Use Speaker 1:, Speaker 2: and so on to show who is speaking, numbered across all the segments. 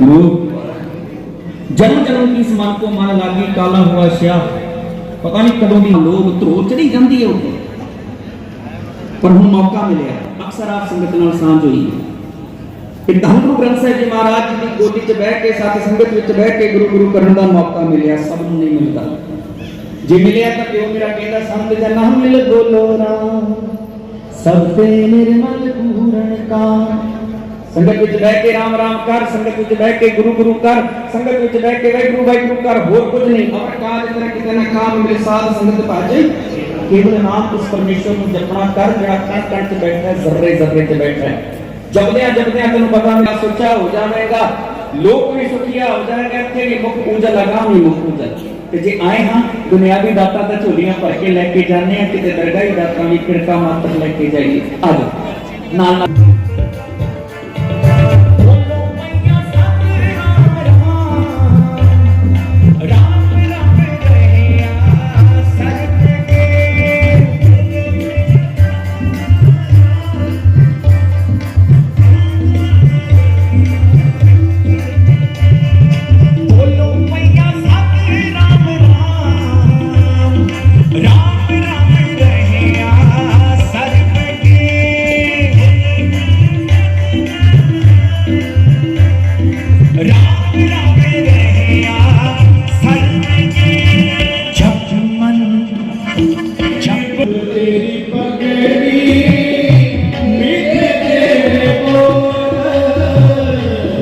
Speaker 1: ਵਾਹਿਗੁਰੂ ਜਨਮ ਜਨਮ ਕੀ ਮਨ ਕੋ ਮਨ ਲਾਗੀ ਕਾਲਾ ਹੁਆ ਸ਼ਿਆ। ਪਤਾ ਨਹੀਂ ਕਦੋਂ ਦੀ ਲੋਭ ਧਰੋ ਚੜੀ ਜਾਂਦੀ ਹੈ ਉੱਤੇ ਪਰ ਹੁਣ ਮੌਕਾ ਮਿਲਿਆ। ਅਕਸਰ ਆਪ ਸੰਗਤ ਨਾਲ ਸਾਂਝ ਹੋਈ ਕਿ ਧੰਨ ਗੁਰੂ ਗ੍ਰੰਥ ਸਾਹਿਬ ਜੀ ਮਹਾਰਾਜ ਜੀ ਦੀ ਗੋਦੀ 'ਚ ਬਹਿ ਕੇ, ਸਾਥ ਸੰਗਤ ਵਿੱਚ ਬਹਿ ਕੇ ਗੁਰੂ ਗੁਰੂ ਕਰਨ ਦਾ ਮੌਕਾ ਮਿਲਿਆ, ਸਭ ਨੂੰ ਨਹੀਂ ਮਿਲਦਾ। ਜੇ ਮਿਲਿਆ ਤਾਂ ਪਿਓ ਮੇਰਾ ਕਹਿੰਦਾ, ਸੰਤ ਜਨਾ ਮਿਲ ਬੋਲੋ ਰਾਮ ਸਭ ਤੇ ਨਿਰਮਲ ਪੂਰਨ ਕਾ ਸੰਗਤ ਵਿੱਚ ਬਹਿ ਕੇ ਰਾਮ ਰਾਮ ਕਰ ਸੰਗਤ ਵਿੱਚ ਬਹਿ ਕੇ ਗੁਰੂ ਗੁਰੂ ਕਰ ਸੰਗਤ ਵਿੱਚ ਬਹਿ ਕੇ ਵਾਹਿਗੁਰੂ ਵਾਹਿਗੁਰੂ ਕਰ ਹੋਰ ਕੁਝ ਨਹੀਂ ਅਮਰ ਕਾਜ ਤੇਰਾ ਕਿਤੇ ਨਾ ਕਾਮ ਮਿਲੇ ਸਾਧ ਸੰਗਤ ਭਾਜੇ ਕੇਵਲ ਨਾਮ ਉਸ ਪਰਮੇਸ਼ਰ ਨੂੰ ਜਪਣਾ ਕਰ ਜਿਹੜਾ ਕਣ ਕਣ ਚ ਬੈਠਾ ਹੈ ਜ਼ਰਰੇ ਜ਼ਰਰੇ ਤੇ ਬੈਠਾ ਹੈ ਜਪਦਿਆਂ ਜਪਦਿਆਂ ਤੈਨੂੰ ਪਤਾ ਮੇਰਾ ਸੋਚਾ ਹੋ ਜਾਵੇਗਾ ਲੋਕ ਵੀ ਸੁਖੀਆ ਹੋ ਜਾਣਗੇ ਇੱਥੇ ਵੀ ਮੁਖ ਪੂਜਾ ਲਗਾ ਨਹੀਂ ਮੁਖ ਪੂਜਾ ਤੇ ਜੇ ਆਏ ਹਾਂ ਦੁਨਿਆਵੀ ਦਾਤਾ ਤਾਂ ਝੋਲੀਆਂ ਭਰ ਕੇ ਲੈ ਕੇ ਜਾਂਦੇ ਆ ਕਿਤੇ ਦਰਗਾਹੀ ਦਾਤਾ ਵੀ ਕਿਰਕਾ ਮਾਤਰ ਲੈ ਕੇ ਜਾਈਏ ਆ ਜਾਓ ਨਾਲ ਨਾਲ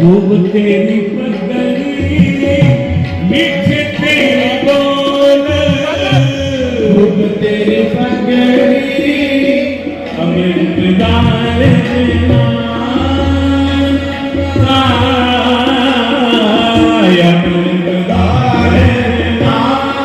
Speaker 2: ਰੂਪ ਤੇਰੀ ਪਗੜੀ ਮਿੱਠੇ ਤੇਰੇ ਬੋਲ। ਰੂਪ ਤੇਰੀ ਪਗੜੀ ਅਮਿਤ ਦਾਰ ਨਾਮ ਅਮਿਤ ਦਾਰ ਨਾਮ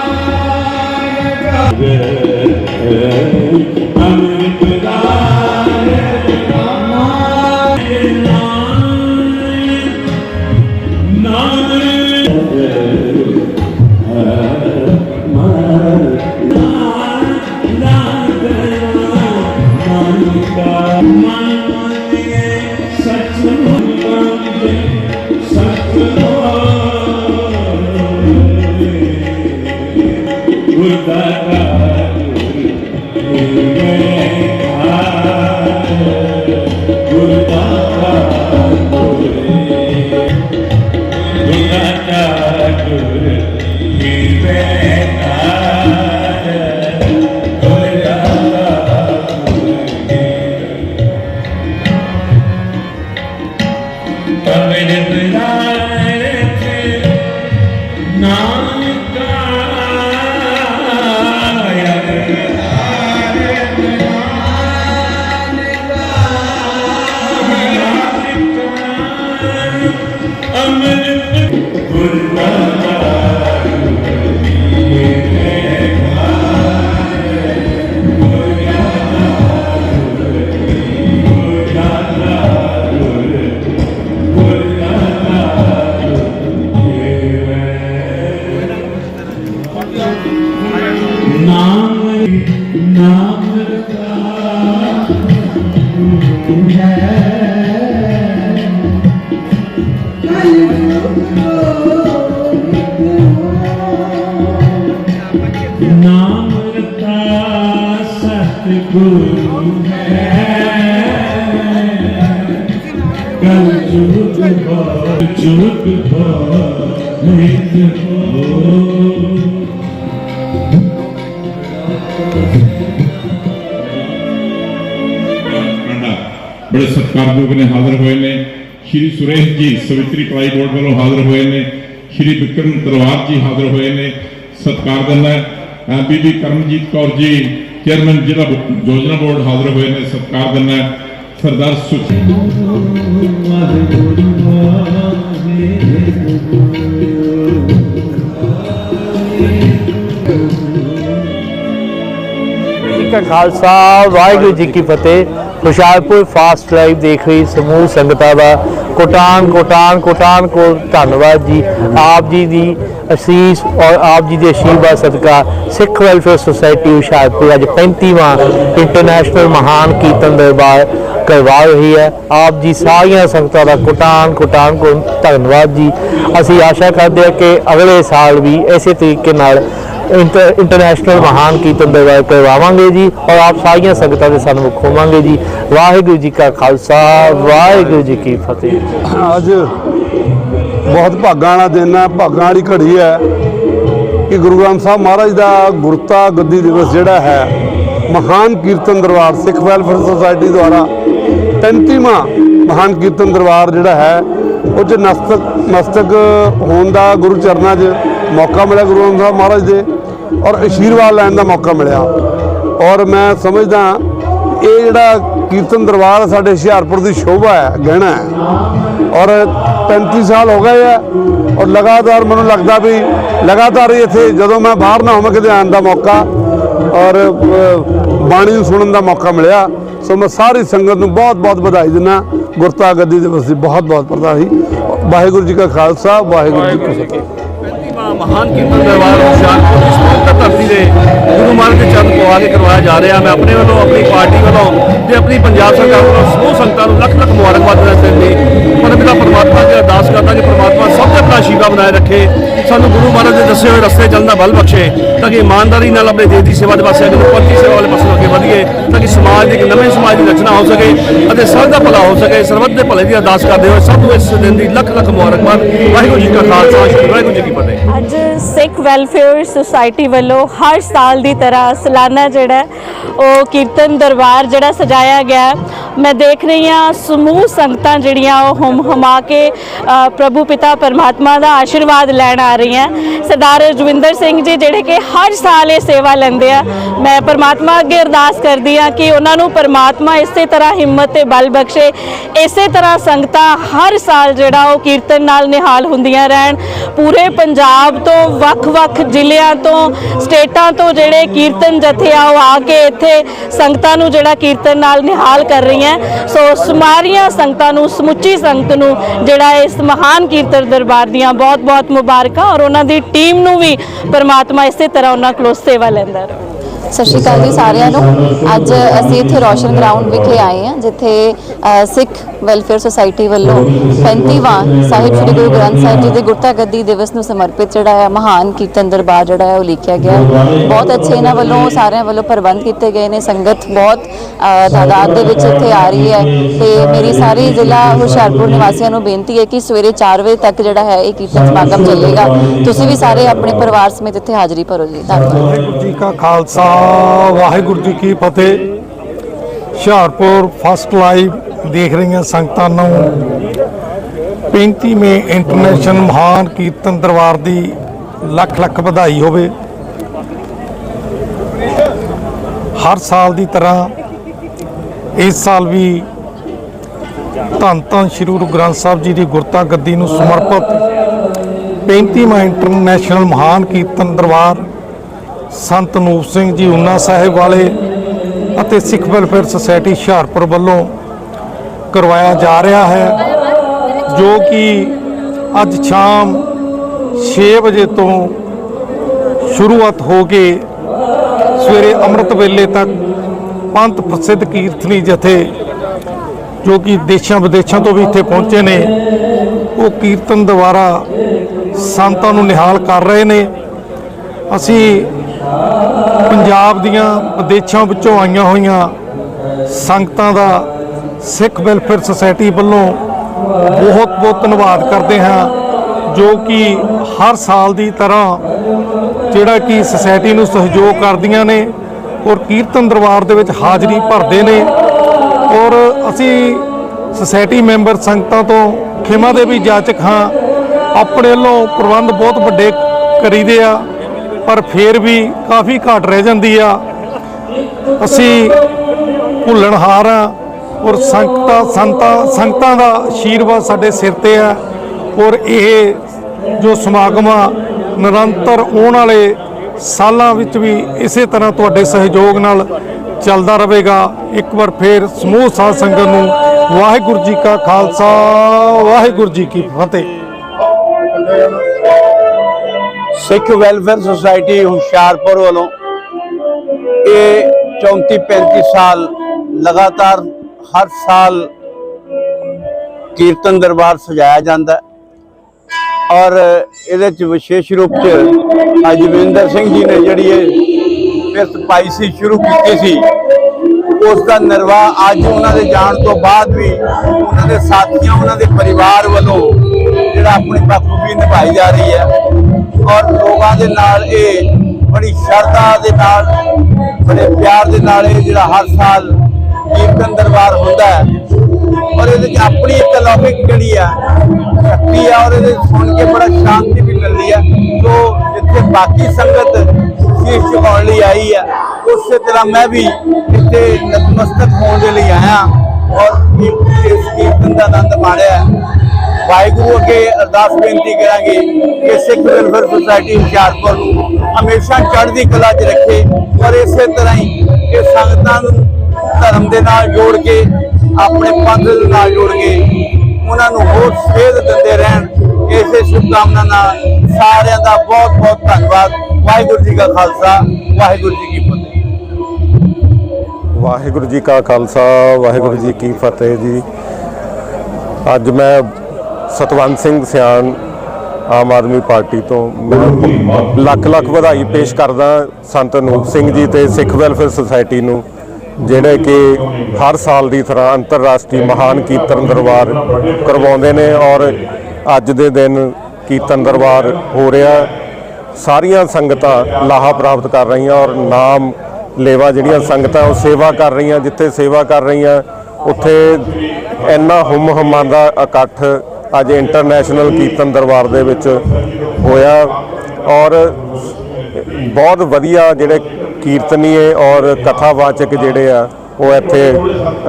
Speaker 2: ਨਾਮ ਰਤਾ ਸਤਿਗੁਰੂ ਹੈ। ਕਲ ਜੁਗ ਹੋ ਜੁਗ ਹੋ ਨਿਤ
Speaker 3: ਬੜੇ ਸਤਿਕਾਰਯੋਗ ਨੇ ਹਾਜ਼ਰ ਹੋਏ ਨੇ। ਸ਼੍ਰੀ ਸੁਰੇਸ਼ ਜੀ, ਸਵਿਤਰੀ ਪੜਾਈ ਬੋਰਡ ਵੱਲੋਂ ਹਾਜ਼ਰ ਹੋਏ ਨੇ। ਸ਼੍ਰੀ ਵਿਕਰਮ ਤਲਵਾਰ ਜੀ ਹਾਜ਼ਰ ਹੋਏ ਨੇ। ਸਤਿਕਾਰ ਦਿੰਦਾ ਬੀਬੀ ਕਰਮਜੀਤ ਕੌਰ ਜੀ, ਚੇਅਰਮੈਨ ਜ਼ਿਲ੍ਹਾ ਯੋਜਨਾ ਬੋਰਡ ਹਾਜ਼ਰ ਹੋਏ ਨੇ। ਸਤਿਕਾਰ ਦਿੰਦਾ ਸਰਦਾਰ ਸੁਖੀ
Speaker 4: ਕਾ ਖਾਲਸਾ ਵਾਹਿਗੁਰੂ ਜੀ ਕੀ ਫਤਿਹ। ਹੁਸ਼ਿਆਰਪੁਰ ਫਾਸਟ ਲਾਈਵ ਦੇਖ ਰਹੀ ਸਮੂਹ ਸੰਗਤਾਂ ਦਾ। ਕੋਟਾਨ ਕੋਟਾਨ ਕੋਟਾਨ ਕੋ ਧੰਨਵਾਦ ਜੀ। ਆਪ ਜੀ ਦੀ ਅਸੀਸ ਔਰ ਆਪ ਜੀ ਦੇ ਆਸ਼ੀਰਵਾਦ ਸਦਕਾ ਸਿੱਖ ਵੈਲਫੇਅਰ ਸੁਸਾਇਟੀ ਹੁਸ਼ਿਆਰਪੁਰ ਅੱਜ 35ਵਾਂ ਇੰਟਰਨੈਸ਼ਨਲ ਮਹਾਨ ਕੀਰਤਨ ਦਰਬਾਰ ਕਰਵਾ ਰਹੀ ਹੈ। ਆਪ ਜੀ ਸਾਰੀਆਂ ਸੰਗਤਾਂ ਦਾ ਕੋਟਾਨ ਕੋਟਾਨ ਕੋ ਧੰਨਵਾਦ ਜੀ। ਅਸੀਂ ਆਸ਼ਾ ਕਰਦੇ ਹਾਂ ਕਿ ਅਗਲੇ ਸਾਲ ਵੀ ਇਸੇ ਤਰੀਕੇ ਨਾਲ ਇੰਟਰਨੈਸ਼ਨਲ ਮਹਾਨ ਕੀਰਤਨ ਦਰਬਾਰ ਕਰਵਾਵਾਂਗੇ ਜੀ ਔਰ ਆਪ ਸਾਰੀਆਂ ਸੰਗਤਾਂ ਦੇ ਸਨਮੁਖ ਹੋਵਾਂਗੇ ਜੀ। ਵਾਹਿਗੁਰੂ ਜੀ ਕਾ ਖਾਲਸਾ, ਵਾਹਿਗੁਰੂ ਜੀ ਕੀ ਫਤਿਹ।
Speaker 5: ਅੱਜ ਬਹੁਤ ਭਾਗਾਂ ਵਾਲਾ ਦਿਨ ਹੈ, ਭਾਗਾਂ ਵਾਲੀ ਘੜੀ ਹੈ ਕਿ ਗੁਰੂ ਗ੍ਰੰਥ ਸਾਹਿਬ ਮਹਾਰਾਜ ਦਾ ਗੁਰਤਾ ਗੱਦੀ ਦਿਵਸ ਜਿਹੜਾ ਹੈ, ਮਹਾਨ ਕੀਰਤਨ ਦਰਬਾਰ, ਸਿੱਖ ਵੈਲਫੇਅਰ ਸੁਸਾਇਟੀ ਦੁਆਰਾ 35ਵਾਂ ਮਹਾਨ ਕੀਰਤਨ ਦਰਬਾਰ ਜਿਹੜਾ ਹੈ, ਉਹ 'ਚ ਨਸਤਕ ਮਸਤਕ ਹੋਣ ਦਾ ਗੁਰੂ ਚਰਨਾਂ 'ਚ ਮੌਕਾ ਮਿਲਿਆ ਗੁਰੂ ਗ੍ਰੰਥ ਸਾਹਿਬ ਮਹਾਰਾਜ ਦੇ। ਔਰ ਆਸ਼ੀਰਵਾਦ ਲੈਣ ਦਾ ਮੌਕਾ ਮਿਲਿਆ। ਔਰ ਮੈਂ ਸਮਝਦਾ ਇਹ ਜਿਹੜਾ ਕੀਰਤਨ ਦਰਬਾਰ ਸਾਡੇ ਹੁਸ਼ਿਆਰਪੁਰ ਦੀ ਸ਼ੋਭਾ ਹੈ ਗਹਿਣਾ ਹੈ। ਔਰ 35 ਸਾਲ ਹੋ ਗਏ ਆ ਔਰ ਲਗਾਤਾਰ ਮੈਨੂੰ ਲੱਗਦਾ ਵੀ ਲਗਾਤਾਰ ਇੱਥੇ ਜਦੋਂ ਮੈਂ ਬਾਹਰ ਨਾ ਹੋਵਾਂ ਕਿਤੇ ਆਉਣ ਦਾ ਮੌਕਾ ਔਰ ਬਾਣੀ ਨੂੰ ਸੁਣਨ ਦਾ ਮੌਕਾ ਮਿਲਿਆ। ਸੋ ਮੈਂ ਸਾਰੀ ਸੰਗਤ ਨੂੰ ਬਹੁਤ ਬਹੁਤ ਵਧਾਈ ਦਿੰਦਾ ਗੁਰਤਾ ਗੱਦੀ ਦਿਵਸ ਦੀ ਬਹੁਤ ਬਹੁਤ ਵਧਾਈ ਵਾਹਿਗੁਰੂ ਜੀ ਕਾ ਖਾਲਸਾ ਵਾਹਿਗੁਰੂ ਜੀ ਕੀ ਫਤਿਹ।
Speaker 6: ਮਹਾਨ ਕੀਰਤਨ ਦਰਬਾਰ ਹੁਸ਼ਿਆਰਪੁਰ ਦੀ ਸਮੁੰਦਰ ਧਰਤੀ ਦੇ ਗੁਰੂ ਮਹਾਰਾਜ ਦੇ ਚਰਨ ਪਵਾ ਕੇ ਕਰਵਾਇਆ ਜਾ ਰਿਹਾ। ਮੈਂ ਆਪਣੇ ਵੱਲੋਂ, ਆਪਣੀ ਪਾਰਟੀ ਵੱਲੋਂ ਤੇ ਆਪਣੀ ਪੰਜਾਬ ਸਰਕਾਰ ਵੱਲੋਂ ਸਮੂਹ ਸੰਗਤਾਂ ਨੂੰ ਲੱਖ ਲੱਖ ਮੁਬਾਰਕਬਾਦ ਦਿੰਦੇ ਨੇ ਪਰ ਪਿਤਾ ਪਰਮਾਤਮਾ ਅੱਗੇ ਅਰਦਾਸ ਕਰਦਾ ਕਿ ਪਰਮਾਤਮਾ ਸਭ ਤੇ ਆਪਣਾ ਆਸ਼ੀਰਵਾਦ ਬਣਾਏ ਰੱਖੇ। ਸਾਨੂੰ ਗੁਰੂ ਮਹਾਰਾਜ ਦੇ ਦੱਸੇ ਹੋਏ ਰਸਤੇ ਚੱਲਣ ਦਾ ਬਲ ਬਖਸ਼ੇ ਤਾਂ ਕਿ ਇਮਾਨਦਾਰੀ ਨਾਲ ਆਪਣੇ ਦੇਸ਼ ਦੀ ਸੇਵਾ ਦੇ ਪਾਸੇ ਅੱਗੇ ਪਰਤੀ ਸੇਵਾ ਵਾਲੇ ਪਾਸੇ ਅੱਗੇ ਵਧੀਏ ਤਾਂ ਕਿ ਸਮਾਜ ਦੀ ਇੱਕ ਨਵੇਂ ਸਮਾਜ ਦੀ ਰਚਨਾ ਹੋ ਸਕੇ ਅਤੇ ਸਭ ਦਾ ਭਲਾ ਹੋ ਸਕੇ। ਸਰਬੱਤ ਦੇ ਭਲੇ ਦੀ ਅਰਦਾਸ ਕਰਦੇ ਹੋਏ ਸਭ ਨੂੰ ਇਸ ਦਿਨ ਦੀ ਲੱਖ ਲੱਖ ਮੁਬਾਰਕਬਾਦ। ਵਾਹਿਗੁਰੂ ਜੀ ਕਾ ਖਾਲਸਾ, ਵਾਹਿਗੁਰੂ ਜੀ ਕੀ ਫਤਿਹ।
Speaker 7: ਅੱਜ ਸਿੱਖ ਵੈਲਫੇਅਰ ਸੁਸਾਇਟੀ ਵੱਲੋਂ ਹਰ ਸਾਲ ਦੀ ਤਰ੍ਹਾਂ ਸਾਲਾਨਾ ਜਿਹੜਾ ਉਹ ਕੀਰਤਨ ਦਰਬਾਰ ਜਿਹੜਾ ਸਜਾਇਆ ਗਿਆ ਮੈਂ ਦੇਖ ਰਹੀ ਹਾਂ ਸਮੂਹ ਸੰਗਤਾਂ ਜਿਹੜੀਆਂ ਉਹ ਹਮ ਹਮਾ ਕੇ ਪ੍ਰਭੂ ਪਿਤਾ ਪਰਮਾਤਮਾ ਦਾ ਆਸ਼ੀਰਵਾਦ ਲੈਣ ਆ ਰਹੀਆਂ। ਸਰਦਾਰ ਰਜਵਿੰਦਰ ਸਿੰਘ ਜੀ ਜਿਹੜੇ ਕਿ ਹਰ ਸਾਲ ਇਹ ਸੇਵਾ ਲੈਂਦੇ ਆ, ਮੈਂ ਪਰਮਾਤਮਾ ਅੱਗੇ ਅਰਦਾਸ ਕਰਦੀ ਆ ਕਿ ਉਹਨਾਂ ਨੂੰ ਪਰਮਾਤਮਾ ਇਸੇ ਤਰ੍ਹਾਂ ਹਿੰਮਤ ਤੇ ਬਲ ਬਖਸ਼ੇ, ਇਸੇ ਤਰ੍ਹਾਂ ਸੰਗਤਾਂ ਹਰ ਸਾਲ ਜਿਹੜਾ ਉਹ ਕੀਰਤਨ ਨਾਲ ਨਿਹਾਲ ਹੁੰਦੀਆਂ ਰਹਿਣ। ਪੂਰੇ ਪੰਜਾਬ ਤੋਂ ਵੱਖ-ਵੱਖ ਜ਼ਿਲ੍ਹਿਆਂ ਤੋਂ, ਸਟੇਟਾਂ ਤੋਂ ਜਿਹੜੇ ਕੀਰਤਨ ਜਥੇ ਆ, ਉਹ ਆ ਕੇ ਇੱਥੇ ਸੰਗਤਾਂ ਨੂੰ ਜਿਹੜਾ ਕੀਰਤਨ ਨਾਲ ਨਿਹਾਲ ਕਰ ਰਹੀਆਂ। ਸੋ ਸਮਾਰੀਆਂ ਸੰਗਤਾਂ ਨੂੰ, ਸਮੁੱਚੀ ਸੰਗਤ ਨੂੰ ਜਿਹੜਾ ਇਸ ਮਹਾਨ ਕੀਰਤਨ ਦਰਬਾਰ ਦੀਆਂ ਬਹੁਤ-ਬਹੁਤ ਮੁਬਾਰਕਾਂ ਔਰ ਉਹਨਾਂ ਦੀ ਟੀਮ ਨੂੰ ਵੀ ਪਰਮਾਤਮਾ ਇਸੇ ਤਰ੍ਹਾਂ ਉਹਨਾਂ ਕੋਲੋਂ ਸੇਵਾ ਲੈਂਦਾ ਰਹੇ।
Speaker 8: ਸਤਿ ਸ਼੍ਰੀ ਅਕਾਲ ਜੀ ਸਾਰਿਆਂ ਨੂੰ। ਅੱਜ ਅਸੀਂ ਇੱਥੇ ਰੋਸ਼ਨ ਗਰਾਊਂਡ ਵਿਖੇ ਆਏ ਹਾਂ, ਜਿੱਥੇ ਸਿੱਖ ਵੈਲਫੇਅਰ ਸੁਸਾਇਟੀ ਵੱਲੋਂ 35ਵਾਂ ਸਾਹਿਬ ਸ੍ਰੀ ਗੁਰੂ ਗ੍ਰੰਥ ਸਾਹਿਬ ਜੀ ਦੇ ਗੁਰਤਾ ਗੱਦੀ ਦਿਵਸ ਨੂੰ ਸਮਰਪਿਤ ਜਿਹੜਾ ਹੈ, ਮਹਾਨ ਕੀਰਤਨ ਦਰਬਾਰ ਜਿਹੜਾ ਹੈ, ਉਹ ਲਿਖਿਆ ਗਿਆ ਬਹੁਤ ਅੱਛੇ ਇਹਨਾਂ ਵੱਲੋਂ, ਸਾਰਿਆਂ ਵੱਲੋਂ ਪ੍ਰਬੰਧ ਕੀਤੇ ਗਏ ਨੇ, ਸੰਗਤ ਬਹੁਤ ਤਾਦਾਦ ਦੇ ਵਿੱਚ ਇੱਥੇ ਆ ਰਹੀ ਹੈ। ਤੇ ਮੇਰੀ ਸਾਰੀ ਜ਼ਿਲ੍ਹਾ ਹੁਸ਼ਿਆਰਪੁਰ ਨਿਵਾਸੀਆਂ ਨੂੰ ਬੇਨਤੀ ਹੈ ਕਿ ਸਵੇਰੇ 4 ਵਜੇ ਤੱਕ ਜਿਹੜਾ ਹੈ, ਇਹ ਕੀਰਤਨ ਸਮਾਗਮ ਚੱਲੇਗਾ। ਤੁਸੀਂ ਵੀ ਸਾਰੇ ਆਪਣੇ ਪਰਿਵਾਰ ਸਮੇਤ ਇੱਥੇ ਹਾਜ਼ਰੀ ਭਰੋ ਜੀ। ਧੰਨਵਾਦ।
Speaker 9: ਜੀ ਕਾ ਖਾਲਸਾ ਵਾਹਿਗੁਰੂ ਜੀ ਕੀ ਫਤਿਹ। ਹੁਸ਼ਿਆਰਪੁਰ ਫਸਟ ਲਾਈਵ ਦੇਖ ਰਹੀਆਂ ਸੰਗਤਾਂ ਨੂੰ। 35ਵੇਂ ਇੰਟਰਨੈਸ਼ਨਲ ਮਹਾਨ ਕੀਰਤਨ ਦਰਬਾਰ ਦੀ ਲੱਖ ਲੱਖ ਵਧਾਈ ਹੋਵੇ। ਹਰ ਸਾਲ ਦੀ ਤਰ੍ਹਾਂ ਇਸ ਸਾਲ ਵੀ ਧੰਨ ਧੰਨ ਸ੍ਰੀ ਗੁਰੂ ਗ੍ਰੰਥ ਸਾਹਿਬ ਜੀ ਦੀ ਗੁਰਤਾ ਗੱਦੀ ਨੂੰ ਸਮਰਪਿਤ 35ਵਾਂ ਇੰਟਰਨੈਸ਼ਨਲ ਮਹਾਨ ਕੀਰਤਨ ਦਰਬਾਰ ਸੰਤ ਨੂਪ ਸਿੰਘ ਜੀ ਉਨਾ ਸਾਹਿਬ ਵਾਲੇ ਅਤੇ ਸਿੱਖ ਵੈਲਫੇਅਰ ਸੁਸਾਇਟੀ ਹੁਸ਼ਿਆਰਪੁਰ ਵੱਲੋਂ ਕਰਵਾਇਆ ਜਾ ਰਿਹਾ ਹੈ, ਜੋ ਕਿ ਅੱਜ ਸ਼ਾਮ 6 ਵਜੇ ਤੋਂ ਸ਼ੁਰੂਆਤ ਹੋ ਕੇ ਸਵੇਰੇ ਅੰਮ੍ਰਿਤ ਵੇਲੇ ਤੱਕ ਪੰਥ ਪ੍ਰਸਿੱਧ ਕੀਰਤਨੀ ਜਥੇ, ਜੋ ਕਿ ਦੇਸ਼ਾਂ ਵਿਦੇਸ਼ਾਂ ਤੋਂ ਵੀ ਇੱਥੇ ਪਹੁੰਚੇ ਨੇ, ਉਹ ਕੀਰਤਨ ਦੁਆਰਾ ਸੰਤਾਂ ਨੂੰ ਨਿਹਾਲ ਕਰ ਰਹੇ ਨੇ। ਅਸੀਂ ਪੰਜਾਬ ਦੀਆਂ ਵਿਦੇਸ਼ਾਂ ਵਿੱਚੋਂ ਆਈਆਂ ਹੋਈਆਂ ਸੰਗਤਾਂ ਦਾ ਸਿੱਖ ਵੈਲਫੇਅਰ ਸੁਸਾਇਟੀ ਵੱਲੋਂ ਬਹੁਤ ਬਹੁਤ ਧੰਨਵਾਦ ਕਰਦੇ ਹਾਂ, ਜੋ ਕਿ ਹਰ ਸਾਲ ਦੀ ਤਰ੍ਹਾਂ ਜਿਹੜਾ ਕਿ ਸੁਸਾਇਟੀ ਨੂੰ ਸਹਿਯੋਗ ਕਰਦੀਆਂ ਨੇ ਔਰ ਕੀਰਤਨ ਦਰਬਾਰ ਦੇ ਵਿੱਚ ਹਾਜ਼ਰੀ ਭਰਦੇ ਨੇ ਔਰ ਅਸੀਂ ਸੁਸਾਇਟੀ ਮੈਂਬਰ ਸੰਗਤਾਂ ਤੋਂ ਖਿਮਾ ਦੇ ਵੀ ਜਾਚਕ ਹਾਂ, ਆਪਣੇ ਵੱਲੋਂ ਪ੍ਰਬੰਧ ਬਹੁਤ ਵੱਡੇ ਕਰੀਦੇ ਆ। ਪਰ ਫੇਰ ਵੀ ਕਾਫੀ ਘਾਟ ਰਹਿ ਜਾਂਦੀ ਆ। ਅਸੀਂ ਭੁੱਲਣਹਾਰ ਆ ਔਰ ਸੰਗਤਾਂ, ਸੰਤਾਂ, ਸੰਗਤਾਂ ਦਾ ਆਸ਼ੀਰਵਾਦ ਸਾਡੇ ਸਿਰ ਤੇ ਆ ਔਰ ਇਹ ਜੋ ਸਮਾਗਮ ਆ, ਨਿਰੰਤਰ ਆਉਣ ਵਾਲੇ ਸਾਲਾਂ ਵਿੱਚ ਵੀ ਇਸੇ ਤਰ੍ਹਾਂ ਤੁਹਾਡੇ ਸਹਿਯੋਗ ਨਾਲ ਚੱਲਦਾ ਰਹੇਗਾ। ਇੱਕ ਵਾਰ ਫੇਰ ਸਮੂਹ ਸਾਧ ਸੰਗਤ ਨੂੰ ਵਾਹਿਗੁਰੂ ਜੀ ਕਾ ਖਾਲਸਾ, ਵਾਹਿਗੁਰੂ ਜੀ ਕੀ ਫਤਿਹ।
Speaker 10: ਸਿੱਖ ਵੈਲਫੇਅਰ ਸੁਸਾਇਟੀ ਹੁਸ਼ਿਆਰਪੁਰ ਵੱਲੋਂ ਇਹ 34 35 ਸਾਲ ਲਗਾਤਾਰ ਹਰ ਸਾਲ ਕੀਰਤਨ ਦਰਬਾਰ ਸਜਾਇਆ ਜਾਂਦਾ ਔਰ ਇਹਦੇ ਚ ਵਿਸ਼ੇਸ਼ ਰੂਪ ਚ ਅਜਵਿੰਦਰ ਸਿੰਘ ਜੀ ਨੇ ਜਿਹੜੀ ਇਹ ਕਿਰਤ ਪਾਈ ਸੀ, ਸ਼ੁਰੂ ਕੀਤੀ ਸੀ, ਉਸ ਦਾ ਨਿਰਵਾਹ ਅੱਜ ਉਹਨਾਂ ਦੇ ਜਾਣ ਤੋਂ ਬਾਅਦ ਵੀ ਉਹਨਾਂ ਦੇ ਸਾਥੀਆਂ, ਉਹਨਾਂ ਦੇ ਪਰਿਵਾਰ ਵੱਲੋਂ ਜਿਹੜਾ ਆਪਣੀ ਬਖੂਬੀ ਨਿਭਾਈ ਜਾ ਰਹੀ ਹੈ। ਔਰ ਲੋਕਾਂ ਦੇ ਨਾਲ ਇਹ ਬੜੀ ਸ਼ਰਧਾ ਦੇ ਨਾਲ, ਬੜੇ ਪਿਆਰ ਦੇ ਨਾਲ ਇਹ ਜਿਹੜਾ ਹਰ ਸਾਲ ਕੀਰਤਨ ਦਰਬਾਰ ਹੁੰਦਾ ਹੈ। ਔਰ ਇਹਦੇ ਵਿੱਚ ਆਪਣੀ ਇੱਕ ਜਿਹੜੀ ਆ ਸ਼ਕਤੀ ਆ ਔਰ ਇਹਦੇ ਸੁਣ ਕੇ ਬੜਾ ਸ਼ਾਂਤੀ ਵੀ ਮਿਲਦੀ ਆ ਸੋ ਜਿੱਥੇ ਬਾਕੀ ਸੰਗਤ ਸ਼ੀਸ਼ ਝੁਕਾਉਣ ਲਈ ਆਈ ਆ ਉਸੇ ਤਰ੍ਹਾਂ ਮੈਂ ਵੀ ਇੱਥੇ ਨਤਮਸਤਕ ਹੋਣ ਦੇ ਲਈ ਆਇਆ ਔਰ ਇਸ ਕੀਰਤਨ ਦਾ ਆਨੰਦ ਮਾਣਿਆ ਵਾਹਿਗੁਰੂ ਅੱਗੇ ਅਰਦਾਸ ਬੇਨਤੀ ਕਰਾਂਗੇ ਕਿ ਸਿੱਖ ਵੈਲਫੇਅਰ ਸੁਸਾਇਟੀ ਹੁਸ਼ਿਆਰਪੁਰ ਨੂੰ ਹਮੇਸ਼ਾ ਚੜ੍ਹਦੀ ਕਲਾ 'ਚ ਰੱਖੇ ਔਰ ਇਸੇ ਤਰ੍ਹਾਂ ਹੀ ਇਹ ਸੰਗਤਾਂ ਨੂੰ ਧਰਮ ਦੇ ਨਾਲ ਜੋੜ ਕੇ, ਆਪਣੇ ਪੰਥ ਦੇ ਨਾਲ ਜੋੜ ਕੇ ਉਹਨਾਂ ਨੂੰ ਹੋਰ ਸੇਧ ਦਿੰਦੇ ਰਹਿਣ। ਇਸੇ ਸ਼ੁਭਕਾਮਨਾ ਨਾਲ ਸਾਰਿਆਂ ਦਾ ਬਹੁਤ ਬਹੁਤ ਧੰਨਵਾਦ। ਵਾਹਿਗੁਰੂ ਜੀ ਕਾ ਖਾਲਸਾ, ਵਾਹਿਗੁਰੂ ਜੀ ਕੀ ਫਤਿਹ।
Speaker 11: ਵਾਹਿਗੁਰੂ ਜੀ ਕਾ ਖਾਲਸਾ, ਵਾਹਿਗੁਰੂ ਜੀ ਕੀ ਫਤਿਹ ਜੀ। ਅੱਜ ਮੈਂ ਸਤਵੰਤ ਸਿੰਘ ਸਿਆਣ ਆਮ ਆਦਮੀ ਪਾਰਟੀ ਤੋਂ ਮੈਂ ਲੱਖ ਲੱਖ ਵਧਾਈ ਪੇਸ਼ ਕਰਦਾ ਸੰਤ ਅਨੂਪ ਸਿੰਘ ਜੀ ਤੇ ਸਿੱਖ ਵੈਲਫੇਅਰ ਸੁਸਾਇਟੀ ਨੂੰ, ਜਿਹੜੇ ਕਿ ਹਰ ਸਾਲ ਦੀ ਤਰ੍ਹਾਂ ਅੰਤਰਰਾਸ਼ਟਰੀ ਮਹਾਨ ਕੀਰਤਨ ਦਰਬਾਰ ਕਰਵਾਉਂਦੇ ਨੇ ਔਰ ਅੱਜ ਦੇ ਦਿਨ ਕੀਰਤਨ ਦਰਬਾਰ ਹੋ ਰਿਹਾ। ਸਾਰੀਆਂ ਸੰਗਤਾਂ ਲਾਹਾ ਪ੍ਰਾਪਤ ਕਰ ਰਹੀਆਂ ਔਰ ਨਾਮ ਲੇਵਾ ਜਿਹੜੀਆਂ ਸੰਗਤਾਂ ਉਹ ਸੇਵਾ ਕਰ ਰਹੀਆਂ, ਜਿੱਥੇ ਸੇਵਾ ਕਰ ਰਹੀਆਂ, ਉੱਥੇ ਇੰਨਾ ਹੁਮ ਹਮਾਂ ਦਾ ਇਕੱਠ ਅੱਜ ਇੰਟਰਨੈਸ਼ਨਲ ਕੀਰਤਨ ਦਰਬਾਰ ਦੇ ਵਿੱਚ ਹੋਇਆ ਔਰ ਬਹੁਤ ਵਧੀਆ ਜਿਹੜੇ ਕੀਰਤਨੀਏ ਔਰ ਕਥਾਵਾਚਕ ਜਿਹੜੇ ਆ, ਉਹ ਇੱਥੇ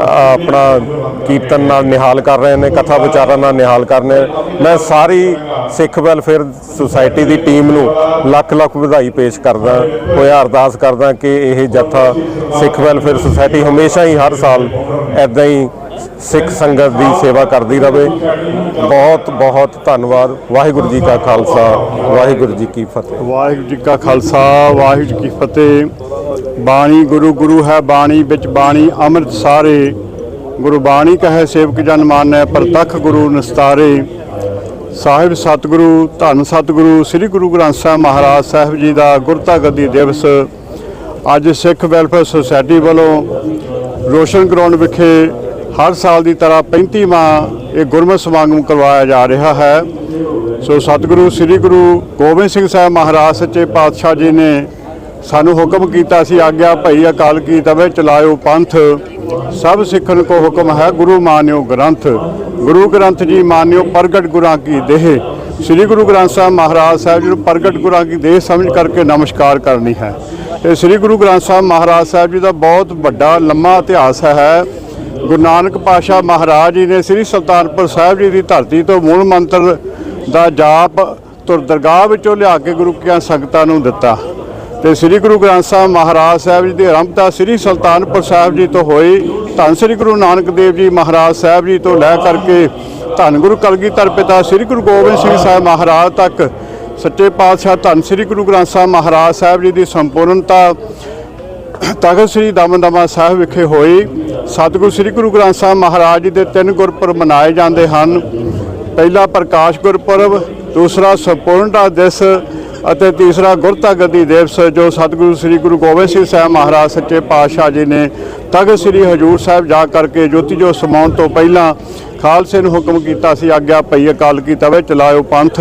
Speaker 11: ਆਪਣਾ ਕੀਰਤਨ ਨਾਲ ਨਿਹਾਲ ਕਰ ਰਹੇ ਨੇ, ਕਥਾ ਵਿਚਾਰਾਂ ਨਾਲ ਨਿਹਾਲ ਕਰ ਰਹੇ ਮੈਂ ਸਾਰੀ ਸਿੱਖ ਵੈਲਫੇਅਰ ਸੁਸਾਇਟੀ ਦੀ ਟੀਮ ਨੂੰ ਲੱਖ ਲੱਖ ਵਧਾਈ ਪੇਸ਼ ਕਰਦਾ, ਹੋਇਆ ਅਰਦਾਸ ਕਰਦਾ ਕਿ ਇਹ ਜਥਾ ਸਿੱਖ ਵੈਲਫੇਅਰ ਸੁਸਾਇਟੀ ਹਮੇਸ਼ਾ ਹੀ ਹਰ ਸਾਲ ਐਦਾਂ ਹੀ ਸਿੱਖ ਸੰਗਤ ਦੀ ਸੇਵਾ ਕਰਦੀ ਰਹੇ ਬਹੁਤ ਬਹੁਤ ਧੰਨਵਾਦ। ਵਾਹਿਗੁਰੂ ਜੀ ਕਾ ਖਾਲਸਾ, ਵਾਹਿਗੁਰੂ ਜੀ ਕੀ ਫਤਿਹ।
Speaker 12: ਵਾਹਿਗੁਰੂ ਜੀ ਕਾ ਖਾਲਸਾ, ਵਾਹਿਗੁਰੂ ਜੀ ਕੀ ਫਤਿਹ। ਬਾਣੀ ਗੁਰੂ ਗੁਰੂ ਹੈ ਬਾਣੀ ਵਿੱਚ ਬਾਣੀ, ਅੰਮ੍ਰਿਤ ਸਾਰੇ। ਗੁਰੂ ਬਾਣੀ ਕਹੈ ਸੇਵਕ ਜਨ ਮਾਨੈ, ਪ੍ਰਤੱਖ ਗੁਰੂ ਨਿਸਤਾਰੇ। ਸਾਹਿਬ ਸਤਿਗੁਰੂ, ਧੰਨ ਸਤਿਗੁਰੂ, ਸ੍ਰੀ ਗੁਰੂ ਗ੍ਰੰਥ ਸਾਹਿਬ ਮਹਾਰਾਜ ਸਾਹਿਬ ਜੀ ਦਾ ਗੁਰਤਾ ਗੱਦੀ ਦਿਵਸ। ਅੱਜ ਸਿੱਖ ਵੈਲਫੇਅਰ ਸੁਸਾਇਟੀ ਵੱਲੋਂ ਰੋਸ਼ਨ ਗਰਾਊਂਡ ਵਿਖੇ ਹਰ ਸਾਲ ਦੀ ਤਰ੍ਹਾਂ 35ਵਾਂ ਇਹ ਗੁਰਮਤਿ ਸਮਾਗਮ ਕਰਵਾਇਆ ਜਾ ਰਿਹਾ ਹੈ। ਸੋ ਸਤਿਗੁਰੂ, ਸ੍ਰੀ ਗੁਰੂ ਗੋਬਿੰਦ ਸਿੰਘ ਸਾਹਿਬ ਮਹਾਰਾਜ, ਸੱਚੇ ਪਾਤਸ਼ਾਹ ਜੀ ਨੇ ਸਾਨੂੰ ਹੁਕਮ ਕੀਤਾ ਸੀ, ਆਗਿਆ ਭਈ ਅਕਾਲ ਕੀ ਤਵੇ ਚਲਾਇਓ ਪੰਥ। ਸਭ ਸਿੱਖਣ ਕੋ ਹੁਕਮ ਹੈ ਗੁਰੂ ਮਾਨਿਓ ਗ੍ਰੰਥ। ਗੁਰੂ ਗ੍ਰੰਥ ਜੀ ਮਾਨਿਓ ਪ੍ਰਗਟ ਗੁਰਾਂ ਕੀ ਦੇਹ। ਸ੍ਰੀ ਗੁਰੂ ਗ੍ਰੰਥ ਸਾਹਿਬ ਮਹਾਰਾਜ ਸਾਹਿਬ ਜੀ ਨੂੰ ਪ੍ਰਗਟ ਗੁਰਾਂ ਕੀ ਦੇਹ ਸਮਝ ਕਰਕੇ ਨਮਸਕਾਰ ਕਰਨੀ ਹੈ। ਇਹ ਸ੍ਰੀ ਗੁਰੂ ਗ੍ਰੰਥ ਸਾਹਿਬ ਮਹਾਰਾਜ ਸਾਹਿਬ ਜੀ ਦਾ ਬਹੁਤ ਵੱਡਾ, ਲੰਮਾ ਇਤਿਹਾਸ ਹੈ। ਗੁਰੂ ਨਾਨਕ ਪਾਸ਼ਾ ਮਹਾਰਾਜ ਜੀ ਨੇ ਸ੍ਰੀ ਸੁਲਤਾਨਪੁਰ ਸਾਹਿਬ ਜੀ ਦੀ ਧਰਤੀ ਤੋਂ ਮੂਲ ਮੰਤਰ ਦਾ ਜਾਪ ਤੁਰ ਦਰਗਾਹ ਵਿੱਚੋਂ ਲਿਆ ਕੇ ਗੁਰੂ ਕੀਆਂ ਸੰਗਤਾਂ ਨੂੰ ਦਿੱਤਾ। ਤੇ ਸ੍ਰੀ ਗੁਰੂ ਗ੍ਰੰਥ ਸਾਹਿਬ ਮਹਾਰਾਜ ਸਾਹਿਬ ਜੀ ਦੀ ਆਰੰਭਤਾ ਸ੍ਰੀ ਸੁਲਤਾਨਪੁਰ ਸਾਹਿਬ ਜੀ ਤੋਂ ਹੋਈ। ਧੰਨ ਸ੍ਰੀ ਗੁਰੂ ਨਾਨਕ ਦੇਵ ਜੀ ਮਹਾਰਾਜ ਸਾਹਿਬ ਜੀ ਤੋਂ ਲੈ ਕਰਕੇ ਧੰਨ ਗੁਰੂ ਕਲਗੀਧਰ ਪਿਤਾ ਸ੍ਰੀ ਗੁਰੂ ਗੋਬਿੰਦ ਸਿੰਘ ਸਾਹਿਬ ਮਹਾਰਾਜ ਤੱਕ ਸੱਚੇ ਪਾਤਸ਼ਾਹ ਧੰਨ ਸ੍ਰੀ ਗੁਰੂ ਗ੍ਰੰਥ ਸਾਹਿਬ ਮਹਾਰਾਜ ਸਾਹਿਬ ਜੀ ਦੀ ਸੰਪੂਰਨਤਾ ਤਖਤ ਸ੍ਰੀ ਦਮਦਮਾ ਸਾਹਿਬ ਵਿਖੇ ਹੋਈ। ਸਤਿਗੁਰੂ ਸ੍ਰੀ ਗੁਰੂ ਗ੍ਰੰਥ ਸਾਹਿਬ ਮਹਾਰਾਜ ਜੀ ਦੇ ਤਿੰਨ ਗੁਰਪੁਰਬ ਮਨਾਏ ਜਾਂਦੇ ਹਨ। ਪਹਿਲਾ ਪ੍ਰਕਾਸ਼ ਗੁਰਪੁਰਬ, ਦੂਸਰਾ ਸੰਪੂਰਨਤਾ ਦਿਵਸ ਅਤੇ ਤੀਸਰਾ ਗੁਰਤਾ ਗੱਦੀ ਦਿਵਸ, ਜੋ ਸਤਿਗੁਰੂ ਸ੍ਰੀ ਗੁਰੂ ਗੋਬਿੰਦ ਸਿੰਘ ਸਾਹਿਬ ਮਹਾਰਾਜ ਸੱਚੇ ਪਾਤਸ਼ਾਹ ਜੀ ਨੇ ਤਖਤ ਸ੍ਰੀ ਹਜੂਰ ਸਾਹਿਬ ਜਾ ਕਰਕੇ ਜੋਤੀ ਜੋ ਸਮਾਉਣ ਤੋਂ ਪਹਿਲਾਂ ਖਾਲਸੇ ਨੂੰ ਹੁਕਮ ਕੀਤਾ ਸੀ, ਆਗਿਆ ਪਈ ਅਕਾਲ ਕੀ ਤਵੇ ਚਲਾਇਓ ਪੰਥ।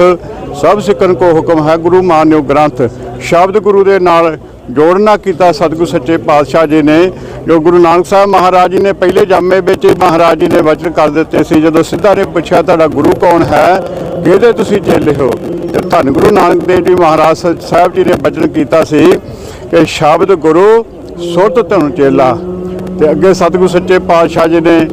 Speaker 12: ਸਭ ਸਿੱਖਣ ਕੋ ਹੁਕਮ ਹੈ ਗੁਰੂ ਮਾਨਿਓ ਗ੍ਰੰਥ। ਸ਼ਬਦ ਗੁਰੂ ਦੇ ਨਾਲ ਜੋੜਨਾ ਕੀਤਾ ਸਤਿਗੁਰ ਸੱਚੇ ਪਾਤਸ਼ਾਹ ਜੀ ਨੇ। ਜੋ ਗੁਰੂ ਨਾਨਕ ਸਾਹਿਬ ਮਹਾਰਾਜ ਜੀ ਨੇ ਪਹਿਲੇ ਜਾਮੇ ਵਿੱਚ ਹੀ ਮਹਾਰਾਜ ਜੀ ਨੇ ਵਚਨ ਕਰ ਦਿੱਤੇ ਸੀ, ਜਦੋਂ ਸਿੱਧਾ ਨੇ ਪੁੱਛਿਆ, ਤੁਹਾਡਾ ਗੁਰੂ ਕੌਣ ਹੈ? ਕਿਹਦੇ ਤੁਸੀਂ ਚੇਲੇ ਹੋ? ਤੇ ਧੰਨ ਗੁਰੂ ਨਾਨਕ ਦੇਵ ਜੀ ਮਹਾਰਾਜ ਸ- ਸਾਹਿਬ ਜੀ ਨੇ ਵਚਨ ਕੀਤਾ ਸੀ ਕਿ ਸ਼ਬਦ ਗੁਰੂ ਸੁਰਤ ਧਨ ਚੇਲਾ। ਤੇ ਅੱਗੇ ਸਤਿਗੁਰ ਸੱਚੇ ਪਾਤਸ਼ਾਹ ਜੀ ਨੇ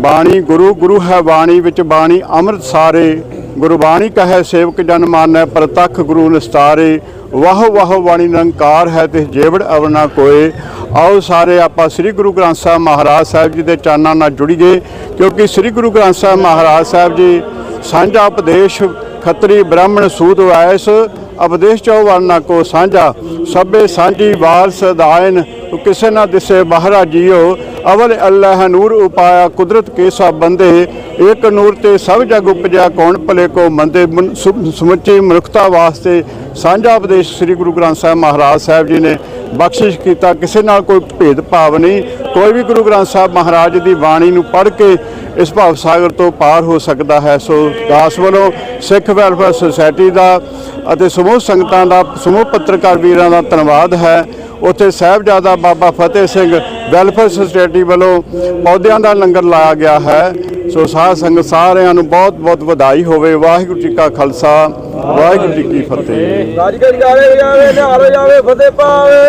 Speaker 12: ਬਾਣੀ ਗੁਰੂ ਗੁਰੂ ਹੈ ਬਾਣੀ ਵਿੱਚ ਬਾਣੀ ਅੰਮ੍ਰਿਤ ਸਾਰੇ ਗੁਰਬਾਣੀ ਕਹੈ ਸੇਵਕ ਜਨ ਮਾਨੈ, ਪ੍ਰਤੱਖ ਗੁਰੂ ਨਿਸਤਾਰੇ ਵਾਹ ਵਾਹ ਵਾਣੀ ਨਿਰੰਕਾਰ ਹੈ ਤੇ ਜੇਵੜ ਅਵਨਾ ਕੋਏ। ਆਓ ਸਾਰੇ ਆਪਾਂ ਸ੍ਰੀ ਗੁਰੂ ਗ੍ਰੰਥ ਸਾਹਿਬ ਮਹਾਰਾਜ ਸਾਹਿਬ ਜੀ ਦੇ ਚਾਨਾਂ ਨਾਲ ਜੁੜੀਏ ਕਿਉਂਕਿ ਸ੍ਰੀ ਗੁਰੂ ਗ੍ਰੰਥ ਸਾਹਿਬ ਮਹਾਰਾਜ ਸਾਹਿਬ ਜੀ ਸਾਂਝਾ ਉਪਦੇਸ਼ ਖੱਤਰੀ ਬ੍ਰਾਹਮਣ ਸੂਦ ਵੈਸ ਉਪਦੇਸ਼ ਚੌ ਵਰਨਾ ਕੋ ਸਾਂਝਾ, ਸਭੇ ਸਾਂਝੀ ਵਾਲ ਸਦਾਇਨ ਕਿਸੇ ਨਾ ਦਿਸੇ ਬਾਹਰਾ ਜੀਓ, ਅਵਲ ਅੱਲਾਹ ਨੂਰ ਉਪਾਇਆ ਕੁਦਰਤ ਕੇ ਸਭ ਬੰਦੇ ਇੱਕ ਨੂਰ ਤੇ ਸਭ ਜਗ ਉਪਜਿਆ ਕੌਣ ਭਲੇ ਕੋ ਮੰਦੇ, ਮਨ- ਸਮੁੱਚੀ ਮਨੁੱਖਤਾ ਵਾਸਤੇ ਸਾਂਝਾ ਉਪਦੇਸ਼ ਸ੍ਰੀ ਗੁਰੂ ਗ੍ਰੰਥ ਸਾਹਿਬ ਮਹਾਰਾਜ ਸਾਹਿਬ ਜੀ ਨੇ ਬਖਸ਼ਿਸ਼ ਕੀਤਾ। ਕਿਸੇ ਨਾਲ ਕੋਈ ਭੇਦ ਭਾਵ ਨਹੀਂ, ਕੋਈ ਵੀ ਗੁਰੂ ਗ੍ਰੰਥ ਸਾਹਿਬ ਮਹਾਰਾਜ ਦੀ ਬਾਣੀ ਨੂੰ ਪੜ੍ਹ ਕੇ ਇਸ ਭਾਵ ਸਾਗਰ ਤੋਂ ਪਾਰ ਹੋ ਸਕਦਾ ਹੈ। ਸੋ ਦਾਸ ਵੱਲੋਂ ਸਿੱਖ ਵੈਲਫੇਅਰ ਸੁਸਾਇਟੀ ਦਾ ਅਤੇ ਸਮੂਹ ਸੰਗਤਾਂ ਦਾ, ਸਮੂਹ ਪੱਤਰਕਾਰ ਵੀਰਾਂ ਦਾ ਧੰਨਵਾਦ ਹੈ। ਉੱਥੇ ਸਾਹਿਬਜ਼ਾਦਾ ਬਾਬਾ ਫਤਿਹ ਸਿੰਘ ਵੈਲਫੇਅਰ ਸੁਸਾਇਟੀ ਵੱਲੋਂ ਪੌਦਿਆਂ ਦਾ ਲੰਗਰ ਲਾਇਆ ਗਿਆ ਹੈ। ਸੋ ਸਾਧ ਸੰਗਤ ਸਾਰਿਆਂ ਨੂੰ ਬਹੁਤ ਬਹੁਤ ਵਧਾਈ ਹੋਵੇ। ਵਾਹਿਗੁਰੂ ਜੀ ਕਾ ਖਾਲਸਾ, ਵਾਹਿਗੁਰੂ ਜੀ ਕੀ ਫਤਿਹ।
Speaker 6: ਰਾਜ ਜਾਵੇ ਜਾਵੇ, ਨਿਹਾਲ ਜਾਵੇ, ਫਤਿਹ ਪਾਵੇ।